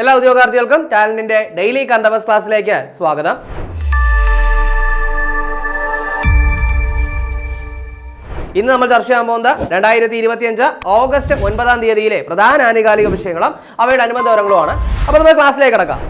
എല്ലാ ഉദ്യോഗാർത്ഥികൾക്കും ടാലന്റിന്റെ ഡെയിലി കണ്ടവസ് ക്ലാസ്സിലേക്ക് സ്വാഗതം. ഇന്ന് നമ്മൾ ചർച്ച ചെയ്യാൻ പോകുന്നത് രണ്ടായിരത്തി ഇരുപത്തിയഞ്ച് ഓഗസ്റ്റ് ഒൻപതാം തീയതിയിലെ പ്രധാന ആനുകാലിക വിഷയങ്ങളും അവയുടെ അനുബന്ധ വിവരങ്ങളുമാണ്. അപ്പോൾ നമ്മൾ ക്ലാസ്സിലേക്ക് കിടക്കാം.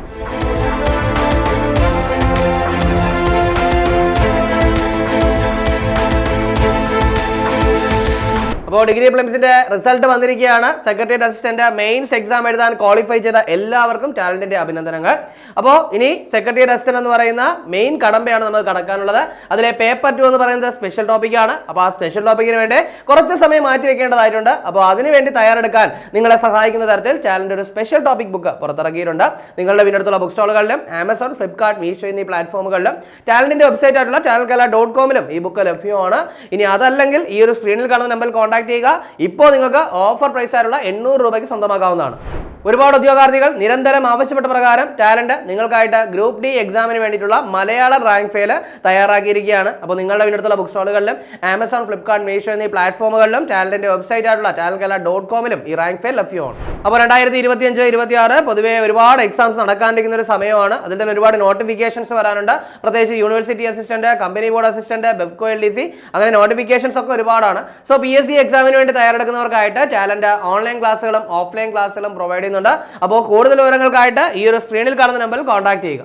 അപ്പോൾ ഡിഗ്രി പ്ലംസിന്റെ റിസൾട്ട് വന്നിരിക്കുകയാണ്. സെക്രട്ടേറിയറ്റ് അസിസ്റ്റന്റ് മെയിൻസ് എക്സാം എഴുതാൻ ക്വാളിഫൈ ചെയ്ത എല്ലാവർക്കും ടാലന്റിന്റെ അഭിനന്ദനങ്ങൾ. അപ്പോൾ ഇനി സെക്രട്ടേറിയറ്റ് അസിസ്റ്റന്റ് എന്ന് പറയുന്ന മെയിൻ കടമ്പയാണ് നമ്മൾ കടക്കാനുള്ളത്. അതിലെ പേപ്പർ ടു എന്ന് പറയുന്നത് സ്പെഷ്യൽ ടോപ്പിക്കാണ് അപ്പോൾ ആ സ്പെഷ്യൽ ടോപ്പിക്കിന് വേണ്ടി കുറച്ച് സമയം മാറ്റി വെക്കേണ്ടതായിട്ടുണ്ട്. അപ്പോൾ അതിനുവേണ്ടി തയ്യാറെടുക്കാൻ നിങ്ങളെ സഹായിക്കുന്ന തരത്തിൽ ടാലന്റ് ഒരു സ്പെഷ്യൽ ടോപ്പിക് ബുക്ക് പുറത്തിറക്കിയിട്ടുണ്ട്. നിങ്ങളുടെ വീടിനടുത്തുള്ള ബുക്ക് സ്റ്റോളുകളിലും ആമസോൺ ഫ്ലിപ്കാർട്ട് മീഷോ എന്നീ പ്ലാറ്റ്ഫോമുകളിലും ടാലന്റിന്റെ വെബ്സൈറ്റ് ആയിട്ടുള്ള ടാലൻ കല ഡോട്ട് കോമിലും ഈ ബുക്ക് ലഭ്യമാണ്. ഇനി അതല്ലെങ്കിൽ ഈ ഒരു സ്ക്രീനിൽ കാണുന്ന നമ്പറിൽ കോൺടാക്ട് ചെയ്യുക. ഇപ്പോൾ നിങ്ങൾക്ക് ഓഫർ പ്രൈസ് ആയിട്ടുള്ള എണ്ണൂറ് രൂപയ്ക്ക് സ്വന്തമാക്കാവുന്നതാണ്. ഒരുപാട് ഉദ്യോഗാർത്ഥികൾ നിരന്തരം ആവശ്യപ്പെട്ട പ്രകാരം ടാലന്റ് നിങ്ങൾക്കായിട്ട് ഗ്രൂപ്പ് ഡി എക്സാമിന് വേണ്ടിയിട്ടുള്ള മലയാളം റാങ്ക് ഫെയിൽ തയ്യാറാക്കിയിരിക്കുകയാണ്. അപ്പോൾ നിങ്ങളുടെ വീടിനടുത്തുള്ള ബുക്ക് സ്റ്റോളുകളിലും ആമസോൺ ഫ്ലിപ്കാർട്ട് മീഷോ എന്നീ പ്ലാറ്റ്ഫോമുകളിലും ടാലന്റിന്റെ വെബ്സൈറ്റ് ആയിട്ടുള്ള ടാലന്റ് കല ഡോട്ട് കോമിലും ഈ റാങ്ക് ഫെയിൽ ലഭ്യമാണ്. അപ്പോൾ രണ്ടായിരത്തി ഇരുപത്തിയഞ്ച് ഇരുപത്തി ആറ് പൊതുവേ ഒരുപാട് എക്സാംസ് നടക്കാണ്ടിരിക്കുന്ന ഒരു സമയമാണ്. അതിൽ തന്നെ ഒരുപാട് നോട്ടിഫിക്കേഷൻസ് വരാനുണ്ട്. പ്രത്യേകിച്ച് university assistant company board assistant Bevco L D C അങ്ങനെ നോട്ടിഫിക്കേഷൻസ് ഒക്കെ ഒരുപാടാണ്. സോ പി എസ് സി എക്സാമിന് വേണ്ടി തയ്യാറെടുക്കുന്നവർക്കായിട്ട് ടാലന്റ് ഓൺലൈൻ ക്ലാസ്സുകളും ഓഫ്ലൈൻ ക്ലാസ്സുകളും പ്രൊവൈഡ് ചെയ്യുന്നുണ്ട് അപ്പോൾ കൂടുതൽ വിവരങ്ങൾക്കായിട്ട് ഈ ഒരു സ്ക്രീനിൽ കാണുന്ന നമ്പറിൽ കോൺടാക്ട് ചെയ്യുക.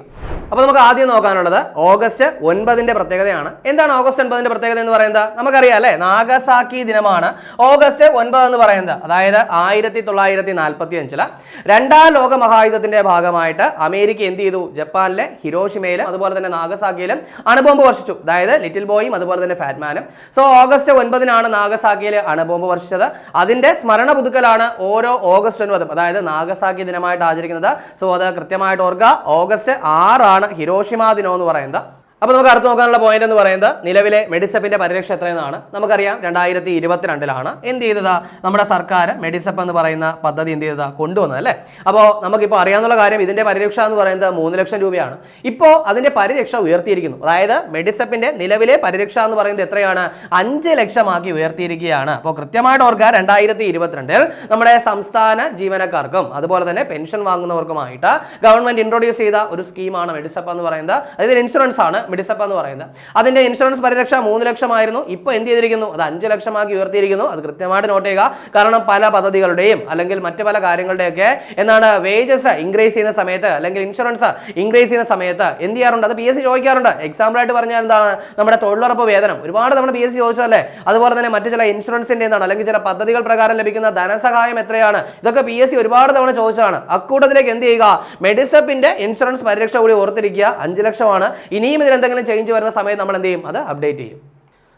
അപ്പോൾ നമുക്ക് ആദ്യം നോക്കാനുള്ളത് ഓഗസ്റ്റ് ഒൻപതിന്റെ പ്രത്യേകതയാണ്. എന്താണ് ഓഗസ്റ്റ് ഒൻപതിന്റെ പ്രത്യേകത എന്ന് പറയുന്നത്? നമുക്കറിയാം അല്ലേ? നാഗസാക്കി ദിനമാണ്. ഓഗസ്റ്റ് ഒൻപത് എന്ന് പറയുന്നത്. അതായത് ആയിരത്തി തൊള്ളായിരത്തി നാൽപ്പത്തി അഞ്ചിൽ രണ്ടാം ലോക മഹായുദ്ധത്തിന്റെ ഭാഗമായിട്ട് അമേരിക്ക എന്ത് ചെയ്തു? ജപ്പാനിലെ ഹിരോഷിമയിലും അതുപോലെ തന്നെ നാഗസാക്കിയിലും അണുബോംബ് വർഷിച്ചു. അതായത് ലിറ്റിൽ ബോയും അതുപോലെ തന്നെ ഫാറ്റ്മാനും. So August ഒൻപതിനാണ് നാഗസാക്കിയിൽ അണുബോംബ് വർഷിച്ചത്. അതിന്റെ സ്മരണ പുതുക്കലാണ് ഓരോ ഓഗസ്റ്റ് ഒൻപതും. അതായത് നാഗസാക്കി ദിനമായിട്ട് ആചരിക്കുന്നത്. സോ അത് കൃത്യമായിട്ട് ഓർക്കുക. ഓഗസ്റ്റ് ആറാണ് ഹിരോഷിമ ദിനം എന്ന് പറയുന്നത് അപ്പോൾ നമുക്ക് അടുത്ത് നോക്കാനുള്ള പോയിന്റ് എന്ന് പറയുന്നത് നിലവിലെ മെഡിസപ്പിന്റെ പരിരക്ഷ എത്രയെന്നാണ്. നമുക്കറിയാം രണ്ടായിരത്തി ഇരുപത്തിരണ്ടിലാണ് എന്ത് ചെയ്തത്? നമ്മുടെ സർക്കാർ മെഡിസപ്പ് എന്ന് പറയുന്ന പദ്ധതി എന്ത് ചെയ്തത്? കൊണ്ടുവന്നത് അല്ലേ? അപ്പോൾ നമുക്കിപ്പോൾ അറിയാവുന്ന കാര്യം ഇതിന്റെ പരിരക്ഷ എന്ന് പറയുന്നത് മൂന്ന് ലക്ഷം രൂപയാണ്. ഇപ്പോൾ അതിന്റെ പരിരക്ഷ ഉയർത്തിയിരിക്കുന്നു. അതായത് മെഡിസപ്പിന്റെ നിലവിലെ പരിരക്ഷ എന്ന് പറയുന്നത് എത്രയാണ്? അഞ്ച് ലക്ഷമാക്കി ഉയർത്തിയിരിക്കുകയാണ്. അപ്പോൾ കൃത്യമായിട്ട് ഓർക്കുക രണ്ടായിരത്തി ഇരുപത്തിരണ്ടിൽ നമ്മുടെ സംസ്ഥാന ജീവനക്കാർക്കും അതുപോലെ തന്നെ പെൻഷൻ വാങ്ങുന്നവർക്കുമായിട്ട് ഗവൺമെന്റ് ഇൻട്രൊഡ്യൂസ് ചെയ്ത ഒരു സ്കീമാണ് മെഡിസപ്പ് എന്ന് പറയുന്നത്. അതായത് ഇൻഷുറൻസ് ആണ്. മെഡിസപ്പ് എന്ന് പറയുന്നത്. അതിന്റെ ഇൻഷുറൻസ് പരിരക്ഷ മൂന്ന് ലക്ഷമായിരുന്നു. ഇപ്പോൾ എന്ത് ചെയ്തിരിക്കുന്നു? അത് അഞ്ച് ലക്ഷമാക്കി ഉയർത്തിയിരിക്കുന്നു. അത് കൃത്യമായിട്ട് നോട്ട് ചെയ്യുക. കാരണം പല പദ്ധതികളുടെയും അല്ലെങ്കിൽ മറ്റു പല കാര്യങ്ങളുടെയൊക്കെ എന്താണ് വേജസ് ഇൻക്രീസ് ചെയ്യുന്ന സമയത്ത് അല്ലെങ്കിൽ ഇൻഷുറൻസ് ഇൻക്രീസ് ചെയ്യുന്ന സമയത്ത് എന്ത് ചെയ്യാറുണ്ട്? അത് പി എസ് സി ചോദിക്കാറുണ്ട്. എക്സാമ്പിൾ ആയിട്ട് പറഞ്ഞാൽ എന്താണ്? നമ്മുടെ തൊഴിലുറപ്പ് വേതനം. ഒരുപാട് നമ്മുടെ പി എസ് സി ചോദിച്ചതല്ലേ? അതുപോലെ തന്നെ മറ്റു ചില ഇൻഷുറൻസിന്റെ എന്താണ്? അല്ലെങ്കിൽ ചില പദ്ധതികൾ പ്രകാരം ലഭിക്കുന്ന ധനസഹായം എത്രയാണ്? ഇതൊക്കെ പി എസ് സി ഒരുപാട് തവണ ചോദിച്ചതാണ്. അക്കൂട്ടത്തിലേക്ക് എന്ത് ചെയ്യുക? മെഡിസപ്പിന്റെ ഇൻഷുറൻസ് പരിരക്ഷ കൂടി ഓർത്തിരിക്കുക. അഞ്ച് ലക്ഷമാണ്. ഇനിയും ഇതിൽ എന്തെങ്കിലും ചേഞ്ച് വരുന്ന സമയത്ത് നമ്മൾ എന്ത് ചെയ്യും? അത് അപ്ഡേറ്റ് ചെയ്യും.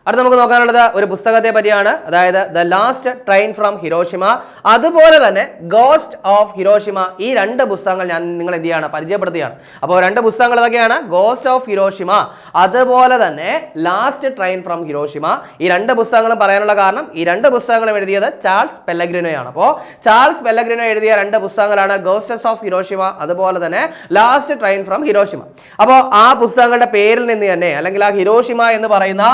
അടുത്ത് നമുക്ക് നോക്കാനുള്ളത് ഒരു പുസ്തകത്തെ പറ്റിയാണ്. അതായത് the last train from Hiroshima അതുപോലെ തന്നെ ഗോസ്റ്റ് ഓഫ് ഹിരോഷിമ ഈ രണ്ട് പുസ്തകങ്ങൾ ഞാൻ നിങ്ങൾ എന്ത് ചെയ്യാണ്? പരിചയപ്പെടുത്തുകയാണ്. അപ്പോൾ രണ്ട് പുസ്തകങ്ങൾ ഇതൊക്കെയാണ് ഗോസ്റ്റ് ഓഫ് ഹിരോഷിമ അതുപോലെ തന്നെ ലാസ്റ്റ് ട്രെയിൻ ഫ്രം ഹിരോഷിമ ഈ രണ്ട് പുസ്തകങ്ങളും പറയാനുള്ള കാരണം ഈ രണ്ട് പുസ്തകങ്ങളും എഴുതിയത് ചാൾസ് പെല്ലഗ്രിനോയാണ്. അപ്പോൾ ചാൾസ് പെല്ലഗ്രിനോ എഴുതിയ രണ്ട് പുസ്തകങ്ങളാണ് ഗോസ്റ്റസ് ഓഫ് ഹിരോഷിമ അതുപോലെ തന്നെ ലാസ്റ്റ് ട്രെയിൻ ഫ്രം ഹിരോഷിമ അപ്പോൾ ആ പുസ്തകങ്ങളുടെ പേരിൽ നിന്ന് തന്നെ അല്ലെങ്കിൽ ആ ഹിരോഷിമ എന്ന് പറയുന്ന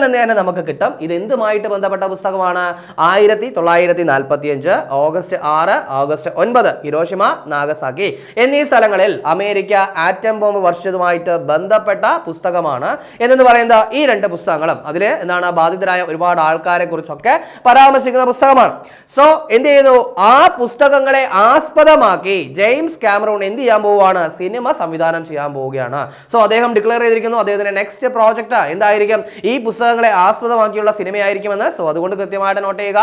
നിന്ന് തന്നെ നമുക്ക് കിട്ടും. ഇത് എന്തുമായിട്ട് ബന്ധപ്പെട്ട പുസ്തകമാണ്? ആയിരത്തി തൊള്ളായിരത്തി നാൽപ്പത്തി അഞ്ച് ഓഗസ്റ്റ് ആറ് ഓഗസ്റ്റ് ഒൻപത് ഹിരോഷിമ നാഗസാക്കി എന്നീ സ്ഥലങ്ങളിൽ അമേരിക്ക ആറ്റം ബോംബ് വർഷതുമായിട്ട് ബന്ധപ്പെട്ട പുസ്തകമാണ്. എന്നു പറയുന്ന ഈ രണ്ട് പുസ്തകങ്ങളും. അതിൽ എന്താണ്? ബാധിതരായ ഒരുപാട് ആൾക്കാരെ കുറിച്ചൊക്കെ പരാമർശിക്കുന്ന പുസ്തകമാണ്. സോ എന്ത് ചെയ്തു? ആ പുസ്തകങ്ങളെ ആസ്പദമാക്കി ജെയിംസ് കാമറൂൺ എന്ത് ചെയ്യാൻ പോവുകയാണ്? സിനിമ സംവിധാനം ചെയ്യാൻ പോവുകയാണ്. സോ അദ്ദേഹം ഡിക്ലെയർ ചെയ്തിരിക്കുന്നു. അദ്ദേഹത്തിന്റെ നെക്സ്റ്റ് പ്രോജക്റ്റ് എന്തായിരിക്കും? ഈ പുസ്തകങ്ങളെ ആസ്പദമാക്കിയുള്ള സിനിമയായിരിക്കുമെന്ന് സോ അതുകൊണ്ട് കൃത്യമായിട്ട് നോട്ട് ചെയ്യുക.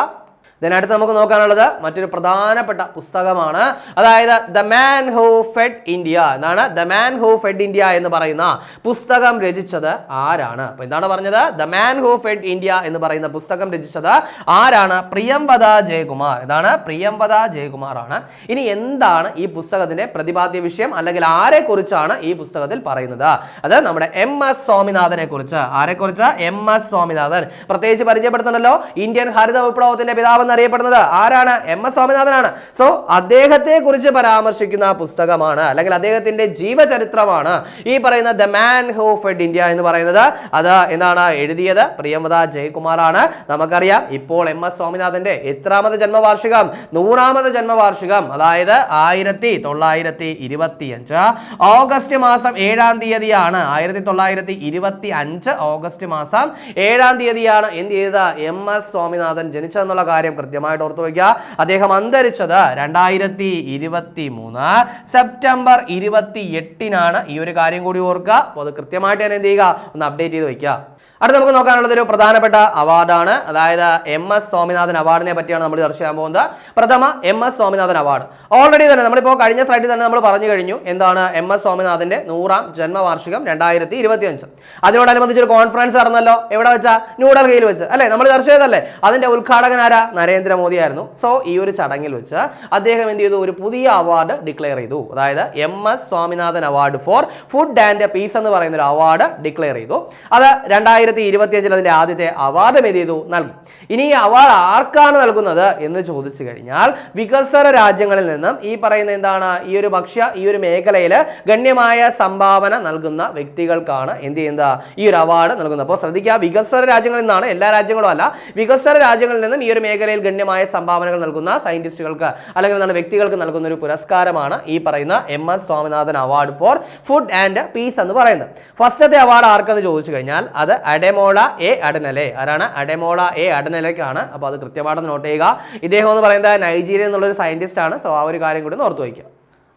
Then അടുത്ത് നമുക്ക് നോക്കാനുള്ളത് മറ്റൊരു പ്രധാനപ്പെട്ട പുസ്തകമാണ്. അതായത് the man who fed India എന്നാണ് the man who fed India എന്ന് പറയുന്ന പുസ്തകം രചിച്ചത് ആരാണ്? അപ്പൊ എന്താണ് പറഞ്ഞത്? The man who fed India എന്ന് പറയുന്ന പുസ്തകം രചിച്ചത് ആരാണ്? പ്രിയംവദ ജയകുമാർ. ഇതാണ് പ്രിയംവദ ജയകുമാർ ആണ് ഇനി എന്താണ് ഈ പുസ്തകത്തിന്റെ പ്രതിപാദ്യ വിഷയം? അല്ലെങ്കിൽ ആരെ കുറിച്ചാണ് ഈ പുസ്തകത്തിൽ പറയുന്നത്? അത് നമ്മുടെ എം എസ് സ്വാമിനാഥനെ കുറിച്ച് ആരെ കുറിച്ച് എം എസ് സ്വാമിനാഥൻ. പ്രത്യേകിച്ച് പരിചയപ്പെടുത്തണല്ലോ. ഇന്ത്യൻ ഹരിത വിപ്ലവത്തിന്റെ പിതാവ് എന്നറിയപ്പെടുന്നത്? ആരാണ്? എം. എസ്. സ്വാമിനാഥനാണ്. സോ അദ്ദേഹത്തെ കുറിച്ച് പരാമർശിക്കുന്ന പുസ്തകമാണ് അല്ലെങ്കിൽ അദ്ദേഹത്തിന്റെ ജീവചരിത്രമാണ് ഈ പറയുന്ന ദ മാൻ ഹോ ഫെഡ് ഇന്ത്യ എന്ന് പറയുന്നത്. അത് എന്താണ്? എഴുതിയത് പ്രിയമത ജയകുമാറാണ്. നമുക്കറിയാം ഇപ്പോൾ എം. എസ്. സ്വാമിനാഥന്റെ എത്രാമത് ജന്മവാർഷികം? നൂറാമത് ജന്മവാർഷികം അതായത് ആയിരത്തി തൊള്ളായിരത്തി ഇരുപത്തി അഞ്ച് ഓഗസ്റ്റ് മാസം ഏഴാം തീയതിയാണ്. ആയിരത്തി തൊള്ളായിരത്തി ഇരുപത്തി അഞ്ച് ഓഗസ്റ്റ് മാസം ഏഴാം തീയതിയാണ് എന്ത് ചെയ്തത്? എം. എസ്. സ്വാമിനാഥൻ ജനിച്ചതെന്നുള്ള കാര്യം കൃത്യമായിട്ട് ഓർത്തു വയ്ക്കുക. അദ്ദേഹം അന്തരിച്ചത് രണ്ടായിരത്തി ഇരുപത്തി മൂന്ന് സെപ്റ്റംബർ ഇരുപത്തി എട്ടിനാണ് ഈ ഒരു കാര്യം കൂടി ഓർക്കുക. അപ്പോൾ അത് കൃത്യമായിട്ട് ഞാൻ എന്ത് ചെയ്യുക? ഒന്ന് അപ്ഡേറ്റ് ചെയ്ത് വയ്ക്കുക. അടുത്ത് നമുക്ക് നോക്കാനുള്ളത് ഒരു പ്രധാനപ്പെട്ട അവാർഡാണ്. അതായത് എം എസ് സ്വാമിനാഥൻ അവാർഡിനെ പറ്റിയാണ് നമ്മൾ ചർച്ച ചെയ്യാൻ പോകുന്നത്. പ്രഥമ M S Swaminathan award. Already തന്നെ നമ്മളിപ്പോൾ കഴിഞ്ഞ സ്ലൈഡിൽ തന്നെ നമ്മൾ പറഞ്ഞു കഴിഞ്ഞു. എന്താണ് എം എസ് സ്വാമിനാഥന്റെ നൂറാം ജന്മവാർഷികം രണ്ടായിരത്തി ഇരുപത്തി അഞ്ച് അതിനോടനുബന്ധിച്ച് ഒരു കോൺഫറൻസ് നടന്നല്ലോ. എവിടെ വെച്ചാൽ ന്യൂഡൽഹിയിൽ വെച്ച്. അല്ലേ? നമ്മൾ ചർച്ച ചെയ്തല്ലേ അതിന്റെ ഉദ്ഘാടകനാരാ നരേന്ദ്രമോദി ആയിരുന്നു. സോ ഈ ഒരു ചടങ്ങിൽ വെച്ച് അദ്ദേഹം എന്ത് ചെയ്തു? ഒരു പുതിയ അവാർഡ് ഡിക്ലെയർ ചെയ്തു. അതായത് M S Swaminathan award for food and peace എന്ന് പറയുന്ന ഒരു അവാർഡ് ഡിക്ലെയർ ചെയ്തു. അത് രണ്ടായിരത്തി ഇരുപത്തി അഞ്ചിൽ അതിന്റെ ആദ്യത്തെ അവാർഡ് എന്ത് ചെയ്തു? നൽകി. ഇനി ഈ അവാർഡ് ആർക്കാണ് നൽകുന്നത് എന്ന് ചോദിച്ചു കഴിഞ്ഞാൽ വികസ്വര രാജ്യങ്ങളിൽ നിന്നും ഈ പറയുന്ന എന്താണ്? ഈ ഒരു ഭക്ഷ്യ ഈ ഒരു മേഖലയിൽ ഗണ്യമായ സംഭാവന നൽകുന്ന വ്യക്തികൾക്കാണ് എന്ത് ചെയ്യുന്നത്? ഈ ഒരു അവാർഡ് നൽകുന്നത്. അപ്പോൾ ശ്രദ്ധിക്കുക വികസ്വര രാജ്യങ്ങളിൽ നിന്നാണ് എല്ലാ രാജ്യങ്ങളും അല്ല വികസ്വര രാജ്യങ്ങളിൽ നിന്നും ഈ ഒരു മേഖലയിൽ ഗണ്യമായ സംഭാവനകൾ നൽകുന്ന സയന്റിസ്റ്റുകൾക്ക് അല്ലെങ്കിൽ എന്താണ് വ്യക്തികൾക്ക് നൽകുന്ന ഒരു പുരസ്കാരമാണ് ഈ പറയുന്ന M S Swaminathan award for food and peace എന്ന് പറയുന്നത്. ഫസ്റ്റത്തെ അവാർഡ് ആർക്കെന്ന് ചോദിച്ചു കഴിഞ്ഞാൽ അത് അഡെമോള എ അഡനലെ ആരാണ്? അഡെമോള എ അഡനലയ്ക്കാണ് അപ്പോൾ അത് കൃത്യമായിട്ട് നോട്ട് ചെയ്യുക. ഇദ്ദേഹം എന്ന് പറയുന്നത് നൈജീരിയ എന്നുള്ളൊരു സയന്റിസ്റ്റ് ആണ്. സോ ആ ഒരു കാര്യം കൂടി ഓർത്ത് വയ്ക്കുക.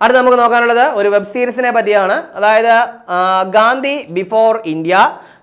അടുത്ത് നമുക്ക് നോക്കാനുള്ളത് ഒരു വെബ് സീരീസിനെ പറ്റിയാണ്. അതായത് Gandhi before India.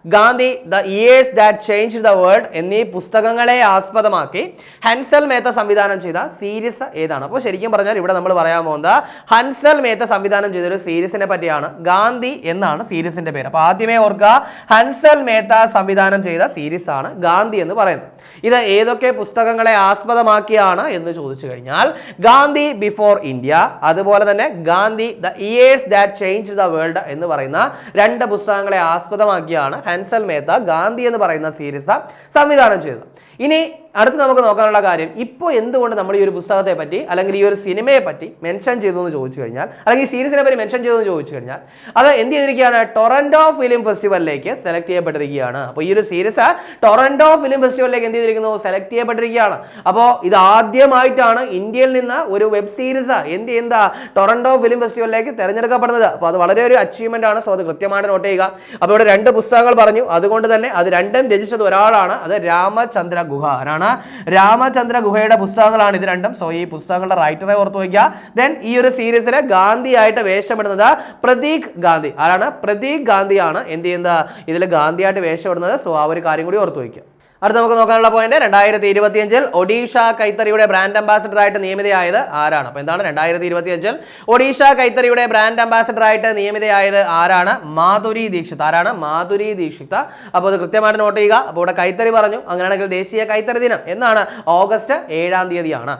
Gandhi the years that change the world എന്നീ പുസ്തകങ്ങളെ ആസ്പദമാക്കി ഹൻസൽ മേത്ത സംവിധാനം ചെയ്ത സീരീസ് ഏതാണ്? അപ്പോൾ ശരിക്കും പറഞ്ഞാൽ ഇവിടെ നമ്മൾ പറയാൻ പോകുന്നത് ഹൻസൽ മേത്ത സംവിധാനം ചെയ്ത ഒരു സീരീസിനെ പറ്റിയാണ്. ഗാന്ധി എന്നാണ് സീരീസിന്റെ പേര്. അപ്പോൾ ആദ്യമേ ഓർക്കുക ഹൻസൽ മേത്ത സംവിധാനം ചെയ്ത സീരീസ് ആണ് ഗാന്ധി എന്ന് പറയുന്നത്. ഇത് ഏതൊക്കെ പുസ്തകങ്ങളെ ആസ്പദമാക്കിയാണ് എന്ന് ചോദിച്ചു കഴിഞ്ഞാൽ ഗാന്ധി ബിഫോർ ഇന്ത്യ അതുപോലെ തന്നെ Gandhi the years that change the world എന്ന് പറയുന്ന രണ്ട് പുസ്തകങ്ങളെ ആസ്പദമാക്കിയാണ് ഹൻസൽ മേത്ത ഗാന്ധി എന്ന് പറയുന്ന സീരീസ് സംവിധാനം ചെയ്തത് ഇനി അടുത്ത് നമുക്ക് നോക്കാനുള്ള കാര്യം ഇപ്പോൾ എന്തുകൊണ്ട് നമ്മൾ ഈ ഒരു പുസ്തകത്തെ പറ്റി അല്ലെങ്കിൽ ഈ ഒരു സിനിമയെ പറ്റി മെൻഷൻ ചെയ്തു എന്ന് ചോദിച്ചു കഴിഞ്ഞാൽ അല്ലെങ്കിൽ ഈ സീരീസിനെ പറ്റി മെൻഷൻ ചെയ്തു എന്ന് ചോദിച്ചു കഴിഞ്ഞാൽ അത് എന്ത് ചെയ്തിരിക്കുകയാണ്? ടൊറൻഡോ ഫിലിം ഫെസ്റ്റിവലിലേക്ക് സെലക്ട് ചെയ്യപ്പെട്ടിരിക്കുകയാണ്. അപ്പോൾ ഈ ഒരു സീരീസ് ടൊറൻഡോ ഫിലിം ഫെസ്റ്റിവലിലേക്ക് എന്ത് ചെയ്തിരിക്കുന്നു? സെലക്ട് ചെയ്യപ്പെട്ടിരിക്കുകയാണ്. അപ്പോൾ ഇത് ആദ്യമായിട്ടാണ് ഇന്ത്യയിൽ നിന്ന് ഒരു വെബ് സീരീസ് എന്ത് ചെയ്യുന്നതാ? Toronto film ഫെസ്റ്റിവലിലേക്ക് തിരഞ്ഞെടുക്കപ്പെടുന്നത്. അപ്പോൾ അത് വളരെ ഒരു അച്ചീവ്മെന്റ് ആണ്. സോ അത് കൃത്യമായിട്ട് നോട്ട് ചെയ്യുക. അപ്പോൾ ഇവിടെ രണ്ട് പുസ്തകങ്ങൾ പറഞ്ഞു. അതുകൊണ്ട് തന്നെ അത് രണ്ടും രചിച്ചത് ഒരാളാണ്. അത് രാമചന്ദ്ര ഗുഹ. ആരാണ്? രാമചന്ദ്ര ഗുഹയുടെ പുസ്തകങ്ങളാണ് ഇത് രണ്ടും. സോ ഈ പുസ്തകങ്ങളുടെ റൈറ്ററെ ഓർത്ത് വയ്ക്കുക. ദെൻ ഈ ഒരു സീരീസിൽ ഗാന്ധി ആയിട്ട് വേഷമിടുന്നത് പ്രതീക് ഗാന്ധി. ആരാണ്? പ്രതീക് ഗാന്ധിയാണ്. എന്ത് ചെയ്യുന്നത്? ഇതിൽ ഗാന്ധിയായിട്ട് വേഷമിടുന്നത്. സോ ആ ഒരു കാര്യം കൂടി ഓർത്ത് വയ്ക്കുക. അടുത്ത നമുക്ക് നോക്കാനുള്ള പോയിന്റ് രണ്ടായിരത്തി ഇരുപത്തിയഞ്ചിൽ ഒഡീഷ കൈത്തറിയുടെ ബ്രാൻഡ് അംബാസിഡർ ആയിട്ട് നിയമിതയായത് ആരാണ്? അപ്പോൾ എന്താണ് രണ്ടായിരത്തി ഇരുപത്തിയഞ്ചിൽ ഒഡീഷ കൈത്തറിയുടെ ബ്രാൻഡ് അംബാസിഡർ ആയിട്ട് നിയമിതയായത് ആരാണ്? മാധുരി ദീക്ഷിത്. ആരാണ്? മാധുരി ദീക്ഷിത്. അപ്പോൾ അത് കൃത്യമായിട്ട് നോട്ട് ചെയ്യുക. അപ്പോൾ ഇവിടെ കൈത്തറി പറഞ്ഞു. അങ്ങനെയാണെങ്കിൽ ദേശീയ കൈത്തറി ദിനം എന്നാണ്. ഓഗസ്റ്റ് ഏഴാം തീയതിയാണ്.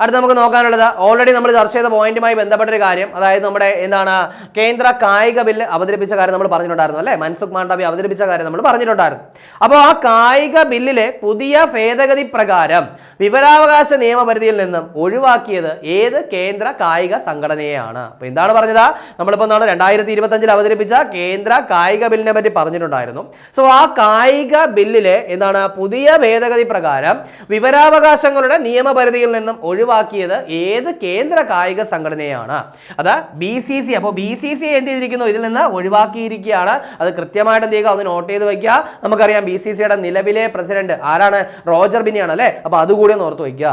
അടുത്ത് നമുക്ക് നോക്കാനുള്ളത്. ഓൾറെഡി നമ്മൾ ചർച്ച ചെയ്ത പോയിന്റുമായി ബന്ധപ്പെട്ട ഒരു കാര്യം. അതായത് നമ്മുടെ എന്താണ് കേന്ദ്ര കായിക ബില്ല് അവതരിപ്പിച്ച കാര്യം നമ്മൾ പറഞ്ഞിട്ടുണ്ടായിരുന്നു അല്ലേ? മൻസുഖ് മാണ്ഡവ്യ അവതരിപ്പിച്ച കാര്യം നമ്മൾ പറഞ്ഞിട്ടുണ്ടായിരുന്നു. അപ്പോൾ ആ കായിക ബില്ലിലെ പുതിയ ഭേദഗതി പ്രകാരം വിവരാവകാശ നിയമപരിധിയിൽ നിന്നും ഒഴിവാക്കിയത് ഏത് കേന്ദ്ര കായിക സംഘടനയെയാണ്? അപ്പോൾ എന്താണ് പറഞ്ഞത്? നമ്മളിപ്പോൾ എന്താണ് രണ്ടായിരത്തി ഇരുപത്തഞ്ചിൽ അവതരിപ്പിച്ച കേന്ദ്ര കായിക ബില്ലിനെ പറ്റി പറഞ്ഞിട്ടുണ്ടായിരുന്നു. സോ ആ കായിക ബില്ലിലെ എന്താണ് പുതിയ ഭേദഗതി പ്രകാരം വിവരാവകാശങ്ങളുടെ നിയമപരിധിയിൽ നിന്നും ഒഴിവാക്കിയത് ഏത് കേന്ദ്ര കായിക സംഘടനയാണ്? അത് ബി സി സി അപ്പോൾ ബി സി സി എന്ത് ചെയ്തിരിക്കുന്നു? ഇതിൽ നിന്ന് ഒഴിവാക്കിയിരിക്കുകയാണ്. അത് കൃത്യമായിട്ട് എന്ത് ചെയ്യുക? ഒന്ന് നോട്ട് ചെയ്ത് വയ്ക്കുക. നമുക്കറിയാം ബി സി സിയുടെ നിലവിലെ പ്രസിഡന്റ് ആരാണ്? റോജർ ബിനിയാണ് അല്ലേ? അപ്പോൾ അതുകൂടി ഒന്ന് ഓർത്ത് വയ്ക്കുക.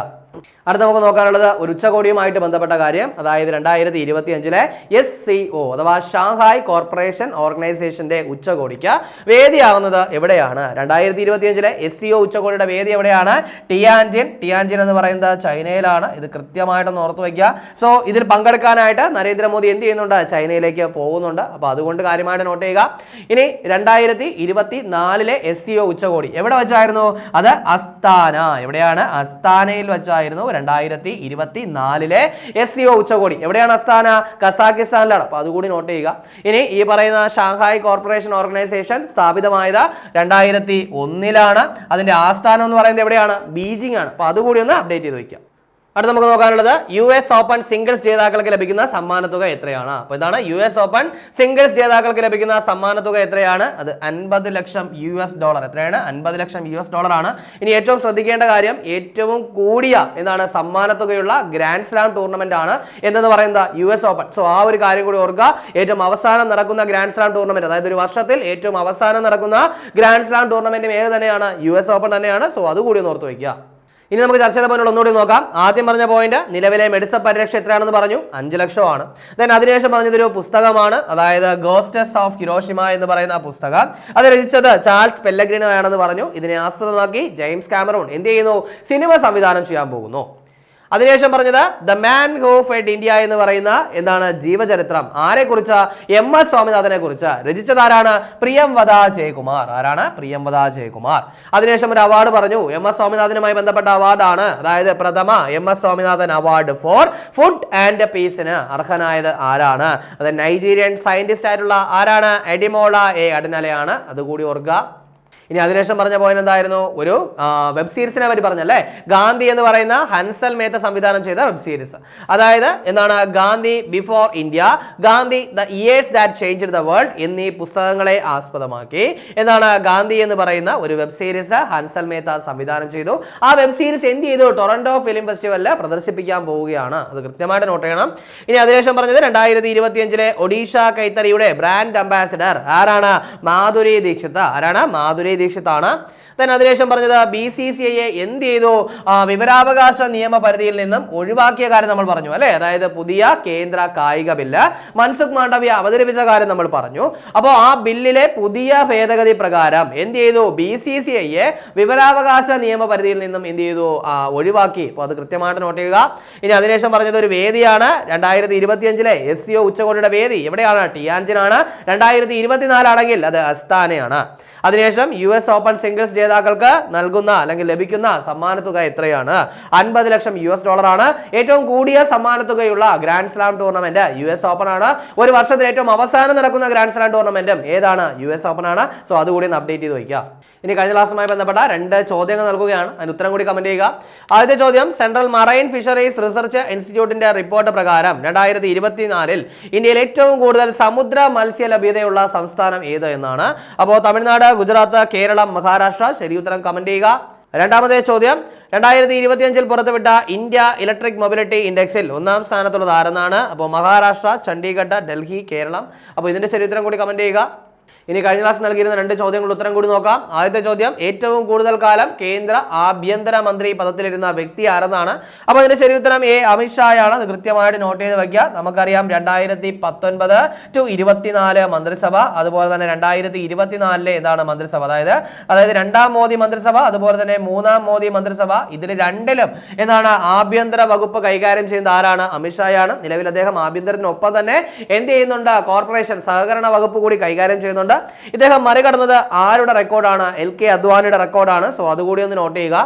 അടുത്ത നമുക്ക് നോക്കാനുള്ളത് ഒരു ഉച്ചകോടിയുമായിട്ട് ബന്ധപ്പെട്ട കാര്യം. അതായത് രണ്ടായിരത്തി ഇരുപത്തി അഞ്ചിലെ എസ് സി ഒ അഥവാ ഷാങ്ഹായ് കോർപ്പറേഷൻ ഓർഗനൈസേഷന്റെ ഉച്ചകോടിക്ക് വേദിയാവുന്നത് എവിടെയാണ്? രണ്ടായിരത്തി ഇരുപത്തി അഞ്ചിലെ എസ് സി ഒ ഉച്ചകോടിയുടെ വേദി എവിടെയാണ്? ടിയാൻജിൻ. ടിയാൻജിൻ എന്ന് പറയുന്നത് ചൈനയിലാണ്. ഇത് കൃത്യമായിട്ടൊന്ന് ഓർത്ത് വയ്ക്കുക. സോ ഇതിൽ പങ്കെടുക്കാനായിട്ട് നരേന്ദ്രമോദി എന്ത് ചെയ്യുന്നുണ്ട്? ചൈനയിലേക്ക് പോകുന്നുണ്ട്. അപ്പോൾ അതുകൊണ്ട് കാര്യമായിട്ട് നോട്ട് ചെയ്യുക. ഇനി രണ്ടായിരത്തി ഇരുപത്തി നാലിലെ എസ് സി ഒ ഉച്ചകോടി എവിടെ വെച്ചായിരുന്നു? അത് അസ്താന. എവിടെയാണ്? അസ്താനയിൽ വെച്ചായിരുന്നു. രണ്ടായിരത്തി ഇരുപത്തി നാലിലെ എസ് സി ഒ ഉച്ചകോടി. എവിടെയാണ് അസ്ഥാന കസാക്കിസ്ഥാനിലാണ്. അപ്പോൾ അതുകൂടി നോട്ട് ചെയ്യുക. ഇനി ഈ പറയുന്ന ഷാങ്ഹായ് കോർപ്പറേഷൻ ഓർഗനൈസേഷൻ സ്ഥാപിതമായത് രണ്ടായിരത്തി ഒന്നിലാണ് അതിന്റെ ആസ്ഥാനം എന്ന് പറയുന്നത് എവിടെയാണ്? ബീജിംഗ് ആണ്. അപ്പോൾ അതുകൂടി ഒന്ന് അപ്ഡേറ്റ് ചെയ്ത് വയ്ക്കാം അടുത്ത നമുക്ക് നോക്കാനുള്ളത് യു എസ് ഓപ്പൺ സിംഗിൾസ് ജേതാക്കൾക്ക് ലഭിക്കുന്ന സമ്മാനത്തുക എത്രയാണ്? അപ്പോൾ ഇതാണ് യു എസ് ഓപ്പൺ സിംഗിൾസ് ജേതാക്കൾക്ക് ലഭിക്കുന്ന സമ്മാനത്തുക എത്രയാണ്? അത് അൻപത് ലക്ഷം യു എസ് ഡോളർ എത്രയാണ്? അൻപത് ലക്ഷം യു എസ് ഡോളർ ആണ്. ഇനി ഏറ്റവും ശ്രദ്ധിക്കേണ്ട കാര്യം ഏറ്റവും കൂടിയ എന്താണ് സമ്മാനത്തുകയുള്ള ഗ്രാൻഡ് സ്ലാം ടൂർണമെന്റ് ആണ്. എന്തെന്ന് പറയുന്നത്? യു എസ് ഓപ്പൺ സോ ആ ഒരു കാര്യം കൂടി ഓർക്കുക. ഏറ്റവും അവസാനം നടക്കുന്ന ഗ്രാൻഡ് സ്ലാം ടൂർണമെന്റ് അതായത് ഒരു വർഷത്തിൽ ഏറ്റവും അവസാനം നടക്കുന്ന ഗ്രാൻഡ് സ്ലാം ടൂർണമെന്റും ഏത് തന്നെയാണ്? യു എസ് ഓപ്പൺ തന്നെയാണ്. സോ അതുകൂടി ഒന്ന് ഓർത്ത് വയ്ക്കുക ഇനി നമുക്ക് ചർച്ച ചെയ്ത പോയിന്റ് ഒന്നുകൂടി നോക്കാം. ആദ്യം പറഞ്ഞ പോയിന്റ് നിലവിലെ മെഡിസ പരിരക്ഷ എത്രയാണെന്ന് പറഞ്ഞു. അഞ്ച് ലക്ഷമാണ്. ദെൻ അതിനുശേഷം പറഞ്ഞതൊരു പുസ്തകമാണ്. അതായത് ഗോസ്റ്റസ് ഓഫ് ഹിരോഷിമ എന്ന് പറയുന്ന ആ പുസ്തകം. അത് രചിച്ചത് ചാൾസ് പെല്ലഗ്രീനോ ആണെന്ന് പറഞ്ഞു. ഇതിനെ ആസ്പദമാക്കി ജെയിംസ് കാമറൂൺ എന്ത് ചെയ്യുന്നു? സിനിമ സംവിധാനം ചെയ്യാൻ പോകുന്നു. അതിനുശേഷം പറഞ്ഞത് ദ മാൻ ഹോ ഫെഡ് ഇന്ത്യ എന്ന് പറയുന്ന എന്താണ് ജീവചരിത്രം. ആരെക്കുറിച്ച്? എം എസ് സ്വാമിനാഥനെ കുറിച്ച് രചിച്ചത് രചിച്ചതാരാണ് പ്രിയംവദ ജയകുമാർ. ആരാണ്? പ്രിയംവദ ജയകുമാർ. അതിനുശേഷം ഒരു അവാർഡ് പറഞ്ഞു. എം എസ് സ്വാമിനാഥനുമായി ബന്ധപ്പെട്ട അവാർഡാണ് അതായത് പ്രഥമ M S Swaminathan award for food and പീസിന് അർഹനായത് ആരാണ്? അത് നൈജീരിയൻ സയന്റിസ്റ്റ് ആയിട്ടുള്ള ആരാണ്? എഡിമോള എ. അഡനലയാണ് അതുകൂടി ഓർക്കുക. ഇനി അതിനുശേഷം പറഞ്ഞ പോയിന്റ് എന്തായിരുന്നു? ഒരു വെബ് സീരീസിനെ പറ്റി പറഞ്ഞല്ലേ? ഗാന്ധി എന്ന് പറയുന്ന ഹൻസൽ മേത്ത സംവിധാനം ചെയ്ത വെബ് സീരീസ് അതായത് എന്താണ്? Gandhi before India Gandhi the years that change the world എന്നീ പുസ്തകങ്ങളെ ആസ്പദമാക്കി. എന്താണ്? ഗാന്ധി എന്ന് പറയുന്ന ഒരു വെബ് സീരീസ് ഹൻസൽ മേത്ത സംവിധാനം ചെയ്തു. ആ വെബ് സീരീസ് എന്ത് ചെയ്തു? ടൊറന്റോ ഫിലിം ഫെസ്റ്റിവലിൽ പ്രദർശിപ്പിക്കാൻ പോവുകയാണ്. അത് കൃത്യമായിട്ട് നോട്ട് ചെയ്യണം. ഇനി അതിനുശേഷം പറഞ്ഞത് രണ്ടായിരത്തി ഇരുപത്തിയഞ്ചിലെ ഒഡീഷ കൈത്തറിയുടെ ബ്രാൻഡ് അംബാസിഡർ ആരാണ്? മാധുരി ദീക്ഷിത്. ആരാണ്? മാധുരി ദീക്ഷിതാണ് then അതിനുശേഷം പറഞ്ഞത് ബി സി സി ഐയെ എന്ത് ചെയ്തു? വിവരാവകാശ നിയമപരിധിയിൽ നിന്നും ഒഴിവാക്കിയ കാര്യം നമ്മൾ പറഞ്ഞു അല്ലെ? അതായത് പുതിയ കേന്ദ്ര കായിക ബില്ല്. മൻസുഖ് മാണ്ഡവ്യ അവതരിപ്പിച്ച കാര്യം നമ്മൾ പറഞ്ഞു. അപ്പോൾ ആ ബില്ലിലെ പുതിയ ഭേദഗതി പ്രകാരം എന്ത് ചെയ്തു? ബി സി സി ഐയെ വിവരാവകാശ നിയമപരിധിയിൽ നിന്നും എന്ത് ചെയ്തു? ഒഴിവാക്കി. അപ്പോൾ അത് കൃത്യമായിട്ട് നോട്ട് ചെയ്യുക. ഇനി അതിനുശേഷം പറഞ്ഞത് ഒരു വേദിയാണ്. രണ്ടായിരത്തി ഇരുപത്തിയഞ്ചിലെ എസ് സി ഒ ഉച്ചകോടിയുടെ വേദി. എവിടെയാണ്? ടിയാൻജിനാണ്. രണ്ടായിരത്തി ഇരുപത്തിനാലാണെങ്കിൽ അത് അസ്താനയാണ്. അതിനുശേഷം യു എസ് ഓപ്പൺ സിംഗിൾസ് ജേതാക്കൾക്ക് നൽകുന്ന അല്ലെങ്കിൽ ലഭിക്കുന്ന സമ്മാനത്തുക എത്രയാണ്? അൻപത് ലക്ഷം യു എസ് ഡോളർ ആണ് ഏറ്റവും കൂടിയ സമ്മാനത്തുകയുള്ള grand slam tournament U S open ആണ്. ഒരു വർഷത്തിൽ ഏറ്റവും അവസാനം നടക്കുന്ന ഗ്രാൻഡ് സ്ലാം ടൂർണമെന്റും ഏതാണ്? യു എസ് ഓപ്പൺ ആണ്. സോ അതുകൂടി ഒന്ന് അപ്ഡേറ്റ് ചെയ്ത് വയ്ക്കുക ഇനി കഴിഞ്ഞ ക്ലാസ്സുമായി ബന്ധപ്പെട്ട രണ്ട് ചോദ്യങ്ങൾ നൽകുകയാണ്. അതിന് ഉത്തരം കൂടി കമന്റ് ചെയ്യുക. ആദ്യത്തെ ചോദ്യം സെൻട്രൽ മറൈൻ ഫിഷറീസ് റിസർച്ച് ഇൻസ്റ്റിറ്റ്യൂട്ടിന്റെ റിപ്പോർട്ട് പ്രകാരം രണ്ടായിരത്തി ഇരുപത്തിനാലിൽ ഇന്ത്യയിൽ ഏറ്റവും കൂടുതൽ സമുദ്ര മത്സ്യ ലഭ്യതയുള്ള സംസ്ഥാനം ഏത് എന്നാണ്? അപ്പോൾ തമിഴ്നാട് ഗുജറാത്ത് കേരളം മഹാരാഷ്ട്ര. ശരി ഉത്തരം കമന്റ് ചെയ്യുക. രണ്ടാമത്തെ ചോദ്യം. രണ്ടായിരത്തി ഇരുപത്തിയഞ്ചിൽ പുറത്തുവിട്ട ഇന്ത്യ ഇലക്ട്രിക് മൊബിലിറ്റി ഇൻഡെക്സിൽ ഒന്നാം സ്ഥാനത്തുള്ളത് ആരെന്നാണ്? അപ്പോൾ മഹാരാഷ്ട്ര ചണ്ഡീഗഡ് ഡൽഹി കേരളം. അപ്പോൾ ഇതിന്റെ ശരി ഉത്തരം കൂടി കമന്റ് ചെയ്യുക. ഇനി കഴിഞ്ഞ ക്ലാസ് നൽകിയിരുന്ന രണ്ട് ചോദ്യങ്ങളുടെ ഉത്തരം കൂടി നോക്കാം. ആദ്യത്തെ ചോദ്യം ഏറ്റവും കൂടുതൽ കാലം കേന്ദ്ര ആഭ്യന്തര മന്ത്രി പദത്തിലിരുന്ന വ്യക്തി ആരെന്നാണ്? അപ്പോൾ അതിന്റെ ശരി ഉത്തരം എ അമിത്ഷായാണ് അത് കൃത്യമായിട്ട് നോട്ട് ചെയ്ത് വെക്കുക. നമുക്കറിയാം രണ്ടായിരത്തി പത്തൊൻപത് ടു ഇരുപത്തിനാല് മന്ത്രിസഭ അതുപോലെ തന്നെ രണ്ടായിരത്തി ഇരുപത്തിനാലിലെ ഏതാണ് മന്ത്രിസഭ? അതായത് അതായത് രണ്ടാം മോദി മന്ത്രിസഭ അതുപോലെ തന്നെ മൂന്നാം മോദി മന്ത്രിസഭ ഇതിൽ രണ്ടിലും എന്താണ് ആഭ്യന്തര വകുപ്പ് കൈകാര്യം ചെയ്യുന്ന ആരാണ്? അമിത്ഷായാണ് നിലവിൽ അദ്ദേഹം ആഭ്യന്തരത്തിനൊപ്പം തന്നെ എന്ത് ചെയ്യുന്നുണ്ട്? കോർപ്പറേഷൻ സഹകരണ വകുപ്പ് കൂടി കൈകാര്യം ചെയ്യുന്നുണ്ട്. ഇദ്ദേഹം മറികടന്നത് ആരുടെ റെക്കോർഡാണ് എൽ കെ അദ്വാനിയുടെ റെക്കോർഡാണ് സോ അതുകൂടി ഒന്ന് നോട്ട് ചെയ്യുക.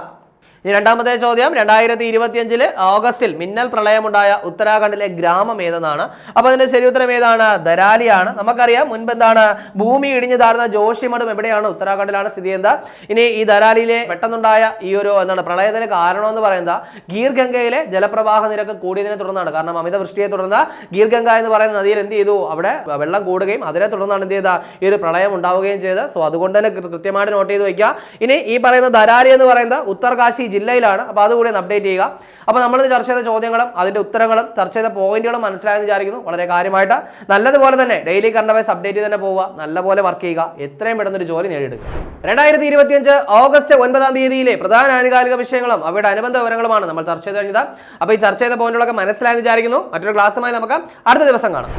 ഇനി രണ്ടാമത്തെ ചോദ്യം രണ്ടായിരത്തി ഇരുപത്തിയഞ്ചിൽ ഓഗസ്റ്റിൽ മിന്നൽ പ്രളയമുണ്ടായ ഉത്തരാഖണ്ഡിലെ ഗ്രാമം ഏതെന്നാണ്? അപ്പോൾ അതിന്റെ ശരി ഉത്തരം ഏതാണ്? ദരാലിയാണ്. നമുക്കറിയാം മുൻപ് എന്താണ് ഭൂമി ഇടിഞ്ഞു താഴ്ന്ന ജോഷിമഠം എവിടെയാണ്? ഉത്തരാഖണ്ഡിലാണ് സ്ഥിതി ചെയ്യുന്നത്. ഇനി ഈ ദരാലിയിലെ പെട്ടെന്നുണ്ടായ ഈ ഒരു എന്താണ് പ്രളയത്തിന് കാരണമെന്ന് പറയുന്നത് ഗീർഗംഗയിലെ ജലപ്രവാഹ നിരക്ക് കൂടിയതിനെ തുടർന്നാണ്. കാരണം അമിത വൃഷ്ടിയെ തുടർന്ന് ഗീർഗംഗ എന്ന് പറയുന്ന നദിയിൽ എന്ത് ചെയ്തു? അവിടെ വെള്ളം കൂടുകയും അതിനെ തുടർന്നാണ് എന്ത് ചെയ്ത ഈ ഒരു പ്രളയം ഉണ്ടാവുകയും ചെയ്തത്. സോ അതുകൊണ്ട് തന്നെ കൃത്യമായിട്ട് നോട്ട് ചെയ്ത് വയ്ക്കുക ഇനി ഈ പറയുന്ന ദരാലി എന്ന് പറയുന്നത് ഉത്തർകാശി ജില്ലയിലാണ്. അപ്പോൾ അതുകൂടി ഒന്ന് അപ്ഡേറ്റ് ചെയ്യുക. അപ്പോൾ നമ്മൾ ചർച്ച ചെയ്ത ചോദ്യങ്ങളും അതിന്റെ ഉത്തരങ്ങളും ചർച്ച ചെയ്ത പോയിന്റുകളും മനസ്സിലായെന്ന് വിചാരിക്കുന്നു. വളരെ കാര്യമായിട്ട് നല്ലതുപോലെ തന്നെ ഡെയിലി കറണ്ട് അവയർസ് അപ്ഡേറ്റ് തന്നെ പോവുക. നല്ലപോലെ വർക്ക് ചെയ്യുക. എത്രയും പെട്ടെന്ന് ഒരു ജോലി നേടിയെടുക്കുക. രണ്ടായിരത്തി ഇരുപത്തിയഞ്ച് ഓഗസ്റ്റ് ഒൻപതാം തീയതിയിലെ പ്രധാന ആനുകാലിക വിഷയങ്ങളും അവയുടെ അനുബന്ധ വിവരങ്ങളുമാണ് നമ്മൾ ചർച്ച ചെയ്ത് കഴിഞ്ഞത്. അപ്പോൾ ഈ ചർച്ച ചെയ്ത പോയിന്റുകളൊക്കെ മനസ്സിലായെന്ന് വിചാരിക്കുന്നു. മറ്റൊരു ക്ലാസ്സുമായി നമുക്ക് അടുത്ത ദിവസം കാണാം.